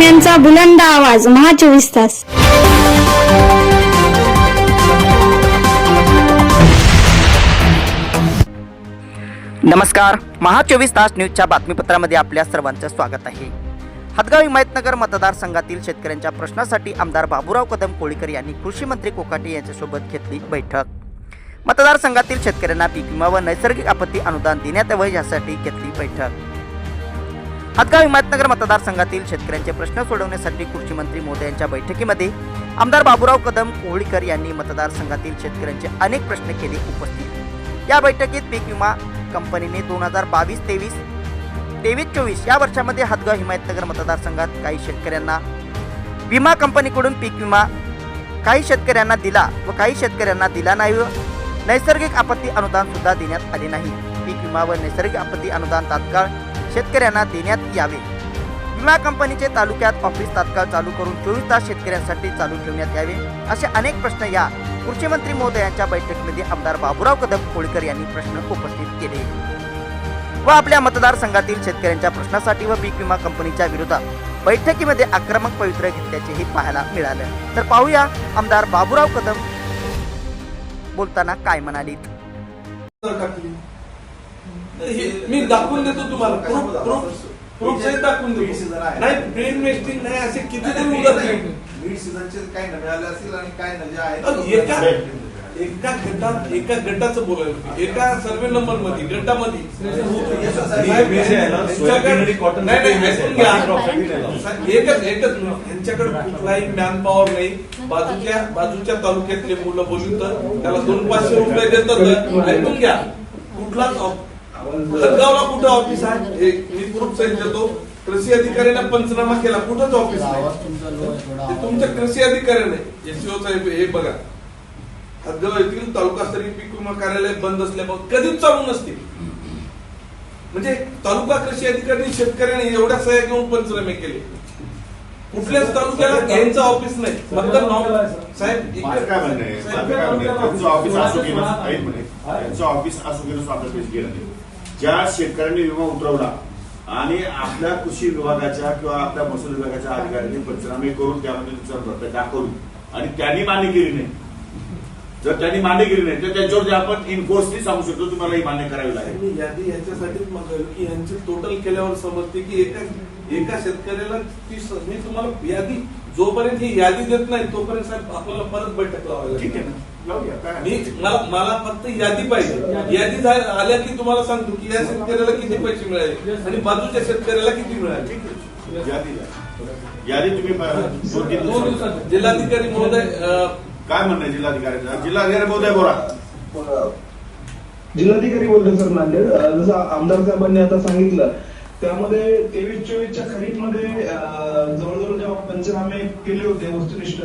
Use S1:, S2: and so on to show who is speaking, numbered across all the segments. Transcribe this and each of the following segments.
S1: बातम्यांचा बुलंद आवाज महा चोवीस तास.
S2: नमस्कार महा चोवीस तास न्यूजच्या बातमीपत्रामध्ये आपल्या सर्वांचं स्वागत आहे. हदगाव हिमायतनगर मतदारसंघातील शेतकऱ्यांच्या प्रश्नासाठी आमदार बाबूराव कदम कोळीकर यांनी कृषी मंत्री कोकाटे यांच्यासोबत घेतली बैठक. मतदारसंघातील शेतकऱ्यांना पीक विमा व नैसर्गिक आपत्ती अनुदान देण्यात यावं यासाठी घेतली बैठक. हदगाव हिमायतनगर मतदारसंघातील शेतकऱ्यांचे प्रश्न सोडवण्यासाठी कृषी मंत्री मोदी यांच्या बैठकीमध्ये आमदार बाबुराव कदम कोहळीकर यांनी मतदारसंघातील शेतकऱ्यांचे अनेक प्रश्न केले उपस्थित. या बैठकीत पीक विमा कंपनीने दोन हजार बावीस तेवीस तेवीस चोवीस या वर्षामध्ये हदगाव हिमायतनगर मतदारसंघात काही शेतकऱ्यांना विमा कंपनीकडून पीक विमा काही शेतकऱ्यांना दिला व काही शेतकऱ्यांना दिला नाही व नैसर्गिक आपत्ती अनुदान सुद्धा देण्यात आले नाही. पीक विमा व नैसर्गिक आपत्ती अनुदान तात्काळ शेतकऱ्यांना देण्यात यावे. विमा कंपनीचे तालुक्यात ऑफिस तात्काळ चालू करून चोवीस तास शेतकऱ्यांसाठी चालू ठेवण्यात यावे असे अनेक प्रश्न या कृषी मंत्री महोदयांच्या बैठकीमध्ये आमदार बाबुराव कदम कोळीकर यांनी प्रश्न उपस्थित केले. व आपल्या मतदारसंघातील शेतकऱ्यांच्या प्रश्नासाठी व पीक विमा कंपनीच्या विरोधात बैठकीमध्ये आक्रमक पवित्र घेतल्याचेही पाहायला मिळालं. तर पाहूया आमदार बाबुराव कदम बोलताना काय म्हणालीत.
S3: मी दाखवून देतो तुम्हाला. प्रूफ प्रूफ प्रूफ सहित दाखवून देतो. नाही ब्रेन वेस्टिंग नाही असे कितीतरी उदाहरण
S4: बीड सीझनचे काय न मिळाले असतील आणि काय न जे आहेत
S3: अहो, एका एका गटात एका गटाचं बोलायला. एका सर्वे नंबरमध्ये गटामध्ये. एकच एकच यांच्याकडे कुठलाही मॅन पॉवर नाही. बाजूच्या बाजूच्या तालुक्यातले मुलं बोलू तर त्याला दोन पाचशे रुपये देतात ऐकून घ्या कुठलाच हदगावला कुठं ऑफिस आहे? हे मी प्रूफ सहित देतो कृषी अधिकाऱ्याने पंचनामा केला. कुठंच ऑफिस नाही. ते तुमच्या कृषी अधिकाऱ्याने. एसओ साहेब हे बघा. हदगाव येथील तालुकास्तरीय पीक विमा कार्यालय बंद असल्यामुळे कधीच चालू नसते. म्हणजे तालुका कृषी अधिकारी शेतकऱ्याने एवढ्या सह्या घेऊन पंचनामे केले. कुठल्याच तालुक्याला यांचं ऑफिस नाही. फक्त नाव साहेब
S4: काय म्हणणं आहे? आहे? त्यांचं ऑफिस असो त्यांचं ऑफिस गेलं ज्या शेतकऱ्यांनी विमा उतरवला आणि आपल्या कृषी विभागाच्या किंवा आपल्या महसूल विभागाच्या अधिकाऱ्यांनी पंचनामे करून त्यामध्ये नुकसान भरपाई दाखवली आणि त्यांनी मान्य केली नाही. जर त्यांनी मान्य केली नाही तर त्यांच्यावरती आपण इन्फोर्सली सांगू शकतो तुम्हाला ही मान्य करावी लागेल.
S3: मी यादी याच्यासाठीच मागायला की यांची टोटल केल्यावर समजते की एका एका शेतकऱ्याला ती मी तुम्हाला यादी जोपर्यंत ही यादी देत नाही तोपर्यंत साहेब आपल्याला परत बैठक लावायला
S4: ठीक आहे ना?
S3: मी मला मला फक्त यादी पाहिजे. यादी आल्या की तुम्हाला सांगतो की या शेतकऱ्याला किती पैसे मिळाले आणि बाजूच्या शेतकऱ्याला किती मिळाले?
S4: ठीक आहे यादी तुम्ही दोन दिवसात.
S3: जिल्हाधिकारी महोदय
S4: काय म्हणणं आहे जिल्हाधिकाऱ्यांचं? जिल्हाधिकारी महोदय बोला.
S5: जिल्हाधिकारी बोलतो सर नांदेड जसं आमदार साहेबांनी आता सांगितलं त्यामध्ये तेवीस चोवीसच्या खरीपमध्ये अं, जवळजवळ जेव्हा पंचनामे केले होते वस्तुनिष्ठ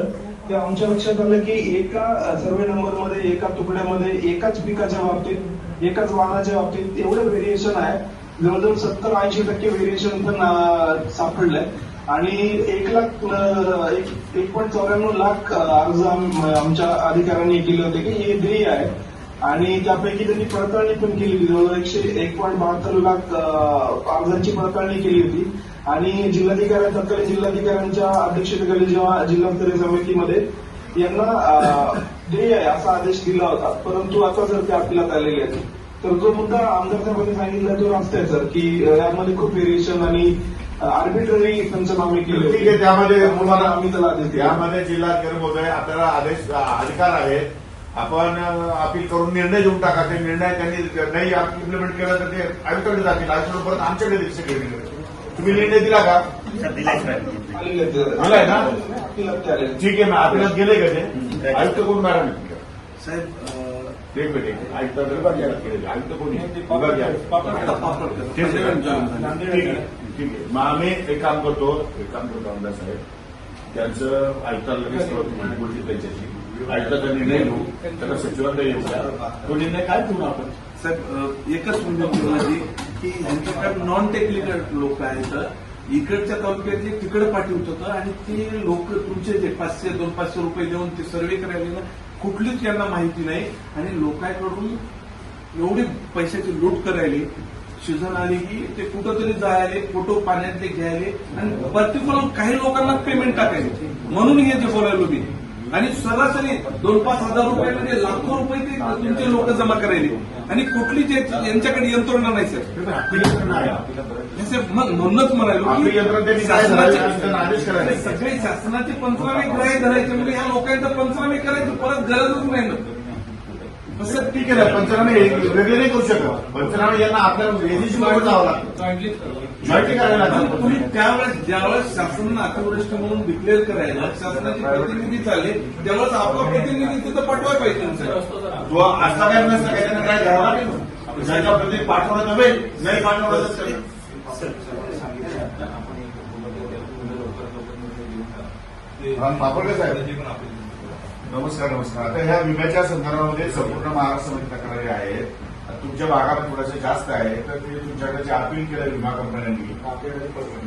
S5: ते आमच्या लक्षात आलं की एका सर्वे नंबरमध्ये एका तुकड्यामध्ये एकाच पिकाच्या बाबतीत एकाच वाहनाच्या बाबतीत एवढं व्हेरिएशन आहे. जवळजवळ सत्तर ऐंशी टक्के व्हेरिएशन पण सापडलंय. आणि एक लाख एक पॉईंट चौऱ्याण्णव लाख अर्ज आमच्या अधिकाऱ्यांनी केले होते की हे ध्येय आहे. आणि त्यापैकी त्यांनी पडताळणी पण केली होती. जवळजवळ एकशे एक पॉईंट बहात्तर लाख अर्जांची पडताळणी केली होती. आणि जिल्हाधिकारी तत्कालीन जिल्हाधिकाऱ्यांच्या अध्यक्षतेखाली जेव्हा जिल्हास्तरीय समितीमध्ये यांना ध्येय आहे असा आदेश दिला होता. परंतु आता जर ते अपिलात आलेले आहेत तर जो मुद्दा आमदार साहेबांनी सांगितला तो सर की यामध्ये खूप व्हेरिएशन आणि आर्बिट्ररी पंचनामे केले
S4: ठीक आहे त्यामध्ये
S5: आम्ही त्याला आदेश
S4: यामध्ये जिल्हाधिकारी महोदय आपल्याला आदेश अधिकार आहे आपण अपील करून निर्णय देऊन टाका. ते निर्णय त्यांनी नाही इम्प्लिमेंट केला तर ते आयुक्ताकडे जातील. आयुक्त परत आमच्याकडे दिवशी घेणे तुम्ही निर्णय दिला का. दिलाय ना? ठीक आहे ना आपल्याला गेले का ते? आयुक्त कोण मॅडम
S3: साहेब
S4: एक मिनिट आयुक्त कोणी ठीक आहे. मग आम्ही एक काम करतो एक काम करतो आमदार साहेब. त्यांचं आयुक्ताला लगेच बोलतील त्यांच्याशी. आयुक्ताचा निर्णय घेऊ. त्याला सचिवांना येऊ तो निर्णय काय घेऊन आपण?
S6: साहेब एकच विनंती माझी की ह्यांच्याकडे नॉन टेक्निकल लोक आहेत. इकडच्या तालुक्यातले तिकडे पाठवत होतं आणि ते लोक तुमचे जे पाचशे दोन पाचशे रुपये देऊन ते सर्वे करायला कुठलीच त्यांना माहिती नाही. आणि लोकांकडून एवढी पैशाची लूट करायली
S3: सीझन आली की ते कुठंतरी जायले फोटो पाण्यातले घ्यायले आणि पर्टिक्युलर काही लोकांना पेमेंट टाकायचे. म्हणून हे जे बोलायलो मी आणि सरासरी दोन पाच हजार रुपयामध्ये लाखो रुपये ते तुमचे लोक जमा करायले आणि कुठलीच याची- यांच्याकडे यंत्रणा नाही सर हे मग म्हणूनच म्हणालो
S4: करायचं? करायचे.
S3: नाही, सगळे शासनाचे पंचनामे ग्राह्य धरायचे म्हणजे ह्या लोकांचं पंचनामे करायची परत गरजच नाही ना
S4: सर ठीक आहे ना पंचनामे वेगळे नाही करू शकत. पंचनामे यांना आपल्या एजन्सी बरोबर जावं लागतं. जॉईंटली करायला लागतं
S3: तुम्ही त्यावेळेस ज्यावेळेस शासनानं अतिवृष्टी म्हणून डिक्लेअर करायला शासनाचे प्रतिनिधी चालले त्यावेळेस आपला प्रतिनिधी तिथं पाठवायला पाहिजे
S4: तो असला काय नसला काय त्यांना काय घ्यावं लागेल ज्याच्या प्रति पाठवलं नव्हे नाही पाठवलं तर राम पापडकर साहेब. नमस्कार नमस्कार. आता ह्या विम्याच्या संदर्भामध्ये संपूर्ण महाराष्ट्रामध्ये तक्रारी आहेत तुमच्या भागात थोडंसं जास्त आहे तर ते तुमच्याकडे जे अपील केलं विमा कंपन्यांनी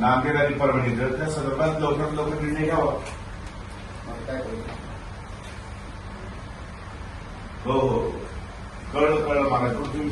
S4: नांदेड आणि परभणी. तर त्या संदर्भात लवकरात लवकर निर्णय घ्यावा. हो हो. कळलं कळलं मला. तुम्ही